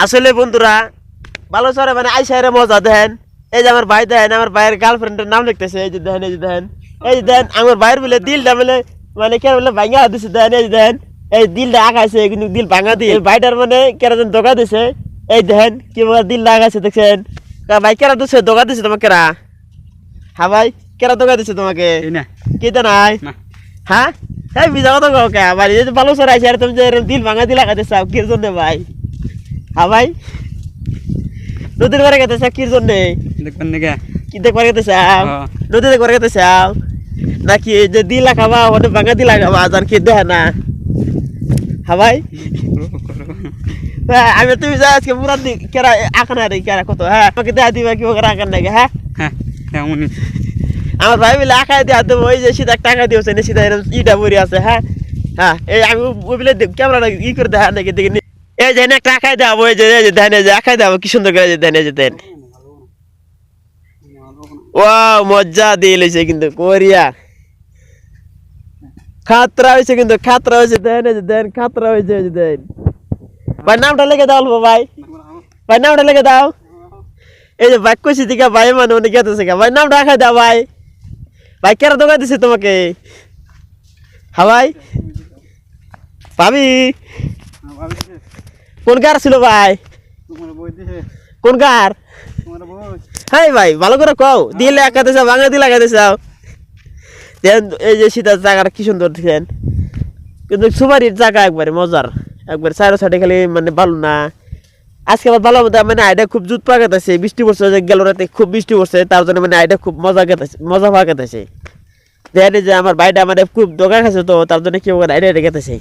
আসলে বন্ধুরা ভালো সরে মানে আইসারে মজা দেন এই যে আমার ভাই দেন আমার ভাইয়ের গার্লফ্রেন্ডের নাম লিখতেছে। এই যে দেন এই যে দেন এই যে দেন আমার ভাইয়ের বলে দিলটা বলে মানে কেন বলে ভাঙা দিছে দেন এই যে দেন এই দিলটা আঁকাইছে কিন্তু দিল ভাঙা দিয়ে ভাইটার মানে কেন যেন দোকা দিছে এই দেন কি বলে দিল লাগাইছে দেখছেন? ভাই কেরা দিছে দোকা দিছে তোমাকে কেরা হ্যাঁ ভাই কেরা দোকা দিছে তোমাকে? কেতে নাই? না। হ্যাঁ? হ্যাঁ বিজা কথা কও কে? ভাই ভালো সর আইছে আর তুমি যে দিল ভাঙা দিলা খাইতে চাও কির জন্য ভাই? হ্যাঁ ভাই। নদীর করে গেতে চাও কির জন্য? দেখবেন নাকি? কি দেখবার গেতে চাও। নদী গেতে চাও নাকি যে দিলা খাবা ওটা ভাঙা দিলা খাবা আর কি দেয় না। হ্যাঁ ভাই। হ্যাঁ, আমি তুমি যা আজকে পুরা কেরা রে কেরা কত? হ্যাঁ আমাকে দেখা দিবা কি ওকে আঁকার নাকি হ্যাঁ? হ্যাঁ আমার ভাই বলে আঁকায় দেওয়া দেবো ওই যে সিধা টাকা দিয়েছে সিধা ইটা বড়ি আছে হ্যাঁ? হ্যাঁ এই আমি ওই বলে ক্যামেরাটা ই করে দেখা নাকি দেখি এই যে একটা আঁকায় দেওয়া ওই যে, এই যে এই যে, আঁকায় দেওয়া কি সুন্দর করে, এই যে, দেন, এই ওয়াও মজা দিয়ে লইছে কিন্তু, কোরিয়া। খাতরা হয়েছে কিন্তু, খাতরা হয়েছে দেন, এই যে, দেন, খাতরা হয়েছে এই যে, দেন। ভাই, নামটা লেগে দাও অল্প, ভাই। ভাই, নামটা লেগে দাও। এই যে, ভাই, কইছি দিকে ভাই মানে অনেক গেতেছে। ভাই, নামটা রাখাই দাও, ভাই। ভাই কেন দোকান দিছে তোমাকে? হ্যাঁ ভাই? ভাবি? কোন কার ছিল ভাই? কোন কার? হাই ভাই ভালো করে কও। দিলে একাতে চাও ভাঙা দিয়ে লাগাইতে চাও। এই যে শীতের জায়গাটা কি সুন্দর দেখেন। কিন্তু সুপারির জায়গা একবারে মজার। একবারে চারো সাইডে খালি মানে ভালো না। আজকে আবার ভালো মতো মানে আইডা খুব জুত পাওয়া গেছে। বৃষ্টি পড়ছে গেল রাতে খুব বৃষ্টি পড়ছে তার জন্য মানে আইডা খুব মজা গেতেছে মজা পাওয়া গেতেছে। দেখেন যে আমার ভাইটা মানে খুব দোকান খাচ্ছে তো তার জন্য কি আইডা গেতেছে।